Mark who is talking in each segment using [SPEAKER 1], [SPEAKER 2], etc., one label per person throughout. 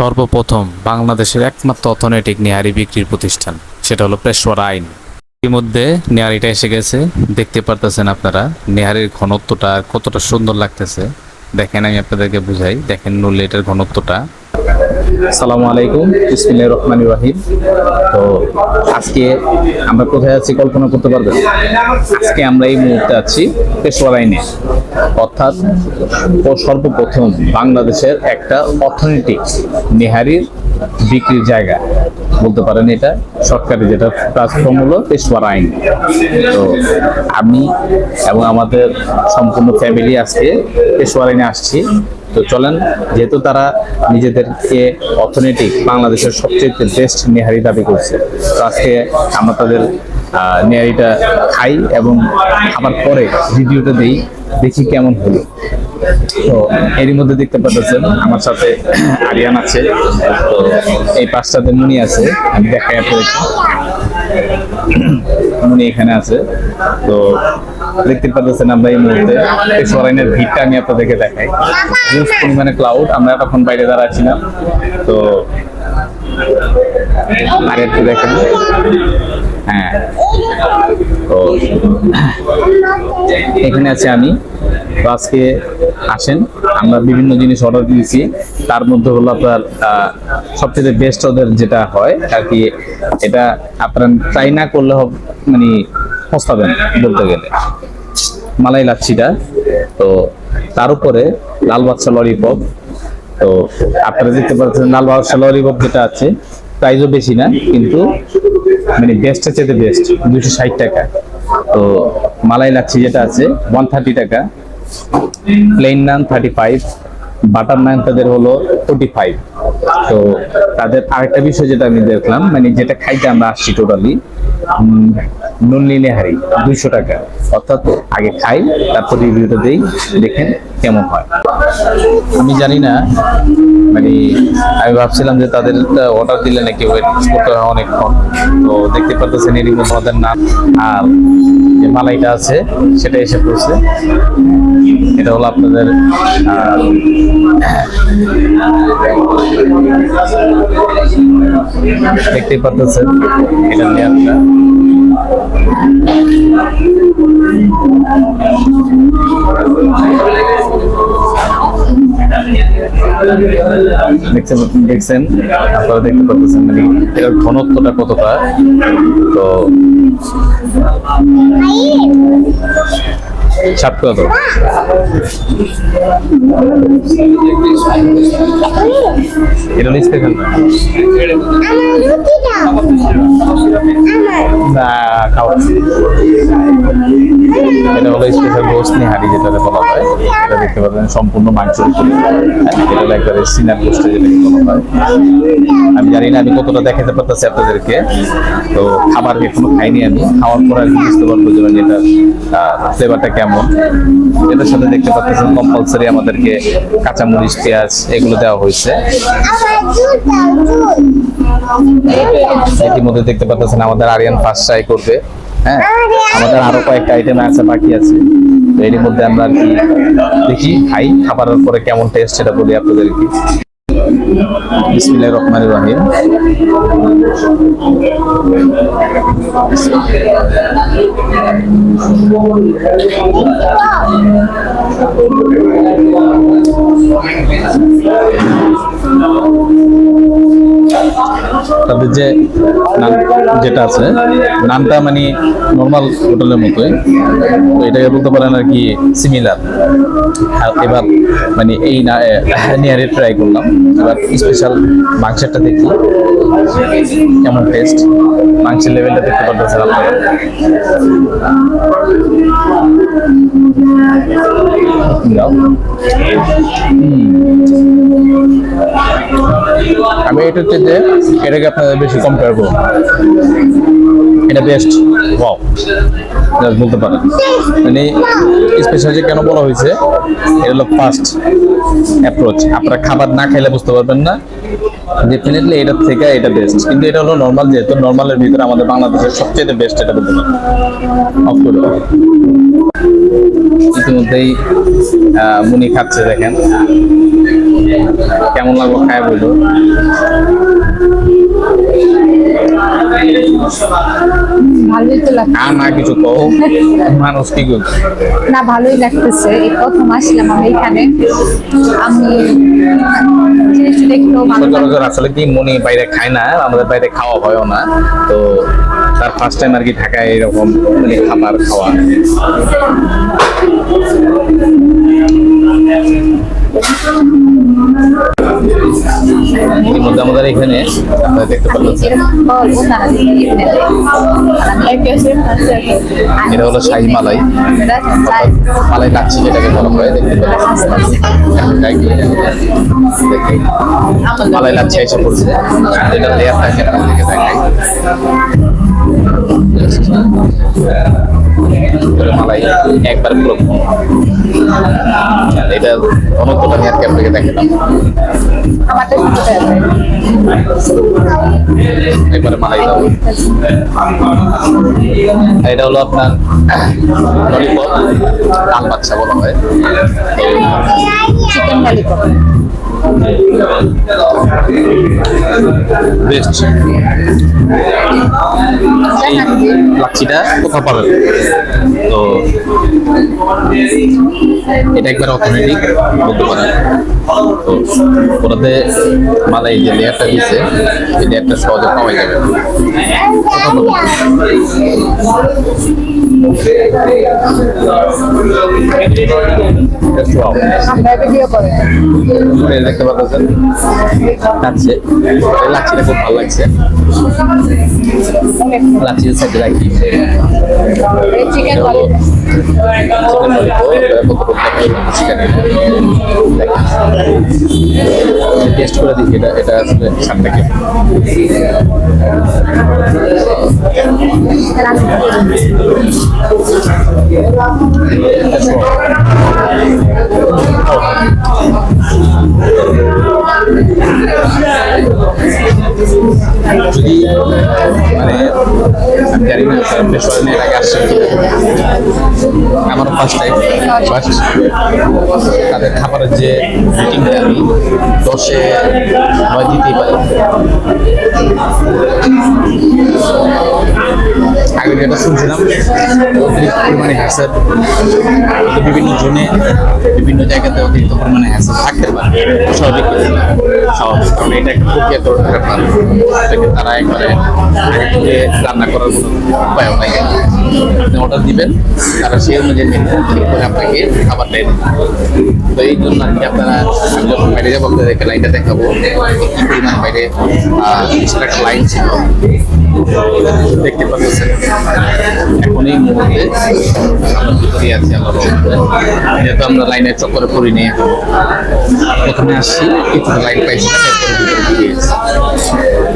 [SPEAKER 1] সর্বপ্রথম বাংলাদেশের একমাত্র অর্থনৈতিক নেহারি বিক্রির প্রতিষ্ঠান, সেটা হলো পেশোয়ার আইন। ইতিমধ্যে নেহারিটা এসে গেছে। দেখতে পারতেছেন আপনারা, নেহারির ঘনত্বটা কতটা সুন্দর লাগতেছে। দেখেন, আমি আপনাদেরকে বুঝাই। দেখেন নলে এটার ঘনত্বটা। সালামু আলাইকুম ইসমিল্লাহ রহমান রাহিম। তো আজকে আমরা কোথায় আছি কল্পনা করতে পারবেন? আজকে আমরা এই মুহূর্তে আছি পেশোয়ার আইনে। অর্থাৎ সর্বপ্রথম বাংলাদেশের একটা অর্থনৈতিক নেহারির বিক্রির জায়গা। বলতে পারেন এটা সরকারি যেটা প্ল্যাটফর্ম হলো পেশোয়ার আইন। তো আমি এবং আমাদের সম্পূর্ণ ফ্যামিলি আজকে পেশোয়ার আইনে আসছি। তো চলেন, যেহেতু তারা নিজেদেরকে অর্থনৈতিক বাংলাদেশের সবচেয়ে বেস্ট নেহারি দাবি করছে, তো আজকে আমরা তাদের আহ, নেহারিটা খাই এবং খাবার পরে ভিডিওটা দেই দেখি কেমন হলো। তো এরই মধ্যে দেখতে পাচ্ছেন আমার সাথে আরিয়ান আছে তো এই পাঁচটাতে মুনি আছে আমি দেখাই আপনাদেরকে মুনি এখানে আছে তো দেখতে পাচ্ছেন আমরা এই মুহূর্তে সরাইনের ভিড়টা আমি আপনাদেরকে দেখাই। পরিমাণে ক্লাউড আমরা এতক্ষণ বাইরে দাঁড়াচ্ছিলাম তো আর একটু দেখেন। হ্যাঁ। তো এখানে আছে আমি। তো আজকে আসেন। আমরা বিভিন্ন জিনিস অর্ডার দিয়েছি। তার মধ্যে হলো আপনার সবচেয়ে বেস্ট ওদের যেটা হয়, আর কি এটা আপনার ট্রাই না করলে মানে পস্তাবেন বলতে গেলে। মালাই লাচ্ছিটা। তো তার উপরে লাল বাচ্চা ললিপপ তো আপনারা দেখতে পাচ্ছেন লাল বাচ্চা ললিপপ যেটা আছে। প্রাইসও বেশি না, কিন্তু মানে বেস্টের চেয়ে বেস্ট দুশো ষাট টাকা। তো মালাই লাচ্ছি যেটা আছে ওয়ান থার্টি টাকা plain naan thirty five butter naan তাদের হলো ফোর্টি ফাইভ তো তাদের আরেকটা বিষয় যেটা আমি দেখলাম মানে যেটা খাইতে আমরা আসছি টোটালি নুনলি নেহারি, দুইশো টাকা। অর্থাৎ আগে খাই, তারপর রিভিউটা দেই, দেখেন কেমন হয়। আমি জানি না মানে আমি ভাবছিলাম যে তাদের অর্ডার দিলে নাকি ওয়েট করতে হয় অনেকক্ষণ। তো দেখতে পারতেছেন এরই মধ্যে আমাদের নাম। আর যে মালাইটা আছে, সেটা এসে পড়ছে। এটা হলো আপনাদের দেখতেই পারতেছেন, এটা লেয়ারটা দেখছেন দেখছেন, আপনারা দেখতে পাচ্ছেন মানে এটার ঘনত্বটা কতটা, তো সাত কত এটা বলা হয়। এটা দেখতে সম্পূর্ণ উপরে এটা একবারে সিনার গোস্ত বলা হয়। আমি জানি না আমি কতটা দেখাতে পারতেছি আপনাদেরকে। তো খাবার এখনও খাইনি আমি। খাওয়ার পর আর বুঝতে পারব যে মানে ফ্লেভারটা কেমন। এটার সাথে দেখতে পাচ্ছেন কম্পালসারি আমাদেরকে কাঁচামরিচ, পেঁয়াজ এগুলো দেওয়া হয়েছে। ইতিমধ্যে দেখতে পাচ্ছেন আমাদের আরিয়ান ফার্স্ট ট্রাই করবে হ্যাঁ? আমাদের আরও কয়েকটা আইটেম আছে, বাকি আছে। তো এর মধ্যে আমরা আর কি দেখি, খাই, খাবারের পরে কেমন টেস্ট সেটা বলি আপনাদেরকে। বিসমিল্লাহির রহমানির রহিম। তাদের যে নান যেটা আছে নানটা মানে নর্মাল হোটেলের মতোই। তো এটাকে বলতে পারেন আর কি সিমিলার এবার মানে এই নিয়ারে ট্রাই করলাম। এবার স্পেশাল মাংসেরটা দেখি, কেমন টেস্ট মাংসের লেভেলটা দেখতে পারতেছেন আপনারা? যাও আমি চেয়ে এটাকে আপনাদের বেশি কম্পেয়ার করব এটা বেস্ট ওয়াও বলতে পারেন। মানে স্পেশাল যে কেন বলা হয়েছে এটা হলো ফার্স্ট অ্যাপ্রোচ আপনারা খাবার না খাইলে বুঝতে পারবেন না। ডেফিনেটলি এটা থেকে এটা বেস্ট কিন্তু এটা হলো নর্মাল যেহেতু নর্মালের ভিতরে আমাদের বাংলাদেশের সবচেয়ে বেস্ট এটা বলতে পারি। ইতিমধ্যেই মুনি খাচ্ছে দেখেন। কেমন লাগল খায় বলল
[SPEAKER 2] ভালোই তো লাগছে।
[SPEAKER 1] না কিছু কও। মানুষ কি করছে
[SPEAKER 2] না ভালোই লাগতেছে। এই প্রথম আসলাম আমি এখানে। আমি জিনিসটা দেখলেও ভালো
[SPEAKER 1] সচরাচর আসলে কি মনি বাইরে খায় না আমাদের বাইরে খাওয়া হয়ও না। তো তার ফার্স্ট টাইম আর কি ঢাকায় এরকম মানে খাবার খাওয়া। ইতিমধ্যে আমাদের এখানে আপনারা দেখতে পাচ্ছেন এটা হলো শাহী মালাই। মালাই লাচ্ছি যেটাকে বলা হয়, দেখতে পাচ্ছেন। মালাই লাচ্ছি এসে পড়ছে এটা লেয়ার থাকে দেখে দেখাই মালাই একবার পুরো এটা অনেকগুলো আমি আর কি আপনাকে দেখালাম
[SPEAKER 2] আমারটা শুনতে হবে।
[SPEAKER 1] একবারে মালাই দাও আর এটা হলো আপনার ললিপপ লাল বাচ্চা বলা হয়
[SPEAKER 2] চিকেন ললিপপ
[SPEAKER 1] বেস্ট এই লাচ্ছিটা কোথাও পাবেন? তো এটা একবার অথেন্টিক বলতে পারেন। তো ওটাতে মালাই যে লেয়ারটা দিচ্ছে এই লেয়ারটা সহজে পাওয়া যাবে। দেখতে পাচ্ছেন? এই লাচ্ছিটা খুব ভালো লাগছে। লাচ্ছির সাথে রাখি
[SPEAKER 2] চিকেন
[SPEAKER 1] টেস্ট করে দেখি এটা এটা আসলে স্বাদটা কি? যদি মানে জানি না পেশোয়ারের আগে আসছে আমার ফার্স্ট টাইম ফার্স্ট তাদের খাবারের যে আমি দশে নয় দিতেই পারি। আগে যেটা শুনছিলাম, অতিরিক্ত পরিমাণে হ্যাসার, বিভিন্ন জোনে, বিভিন্ন জায়গাতে অতিরিক্ত পরিমাণে হ্যাসার থাকতে পারে, স্বাভাবিক। স্বাভাবিক, কারণ এটা একটা প্রক্রিয়া করে ব্যাপার। এটাকে তারা একবারে রান্না করার কোনো উপায়ও নাই। আপনি অর্ডার দিবেন, তারা সেই অনুযায়ী করে আপনাকে খাবারটা এনে তো এই জন্য আর কি আপনারা, আমি যখন বাইরে যাব আপনাদেরকে লাইনটা দেখাবো। কি পরিমাণ বাইরে বিশাল একটা লাইন ছিল। দেখতে পাচ্ছেন, এখন এই মুহূর্তে আমরা ভিতরে আছি আল্লাহ যেহেতু আমরা লাইনের চক্করে পড়িনি, প্রথমে আসছি, কিছুটা গেছি।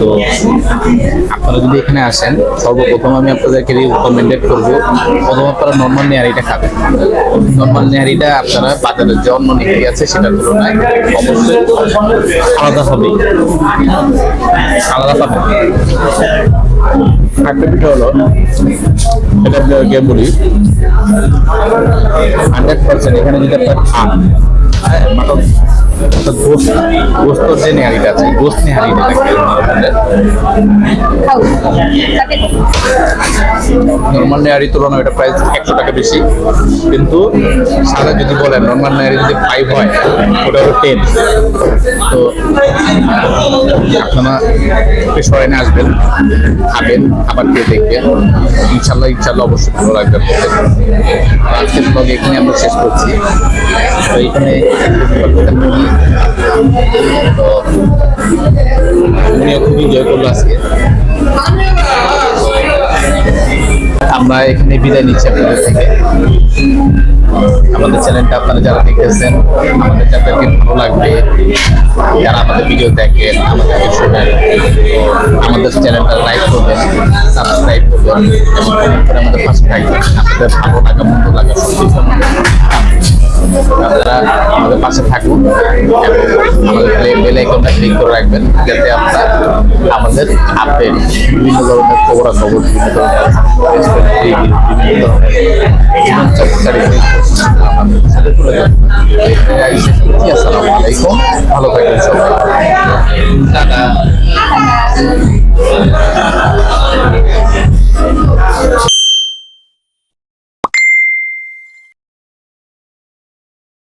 [SPEAKER 1] তো আপনারা যদি এখানে আসেন, সর্বপ্রথম আমি আপনাদেরকে রিকমেন্ডেড করব, প্রথম আপনারা নর্মাল নেয়ারিটা খাবেন। নর্মাল নেয়ারিটা আপনারা বাজারের যে অন্য আছে সেটার তুলনায় অবশ্যই আলাদা হবে। আলাদা পাবেন। একটা পিঠা হলো, এটা আপনাকে বলি হান্ড্রেড পার্সেন্ট এখানে যদি আপনার হ্যাঁ মাটন। গোস্ত গোস্তর যে নেহারিটা আছে গোস্ত নেহারিটা নর্মাল নেয়ারির তুলনায় এটা প্রাইস একশো টাকা বেশি। কিন্তু সাদা যদি বলেন নর্মাল নেয়ারি যদি ফাইভ হয় ওটা হলো টেন তো আপনারা পেশোয়ারে আসবেন খাবেন খাবার খেয়ে দেখবেন। ইনশাল্লাহ ইনশাল্লাহ অবশ্যই ভালো লাগবে আজকের ব্লগ এখানে আমরা শেষ করছি। তো এখানে তো উনিও খুব এনজয় করল আজকে। আমরা এখানে বিদায় নিচ্ছি আপনাদের থেকে। আমাদের চ্যানেলটা আপনারা যারা দেখতেছেন, আমাদের যাদেরকে ভালো লাগবে, যারা আমাদের ভিডিও দেখেন আমাদেরকে শোনেন, আমাদের চ্যানেলটা লাইক করবেন সাবস্ক্রাইব করবেন, এবং আমাদের পাশে থাকবেন। আপনাদের ভালো লাগা, মন্দ লাগা সব কিছু আপনারা আমাদের পাশে থাকুন। এবং বেল আইকনটা ক্লিক করে রাখবেন, যাতে আপনারা আমাদের আপডেট বিভিন্ন ধরনের খবরাখবর, বিভিন্ন ধরনের বিভিন্ন ধরনের। আসসালামু আলাইকুম। ভালো থাকবেন সবাই।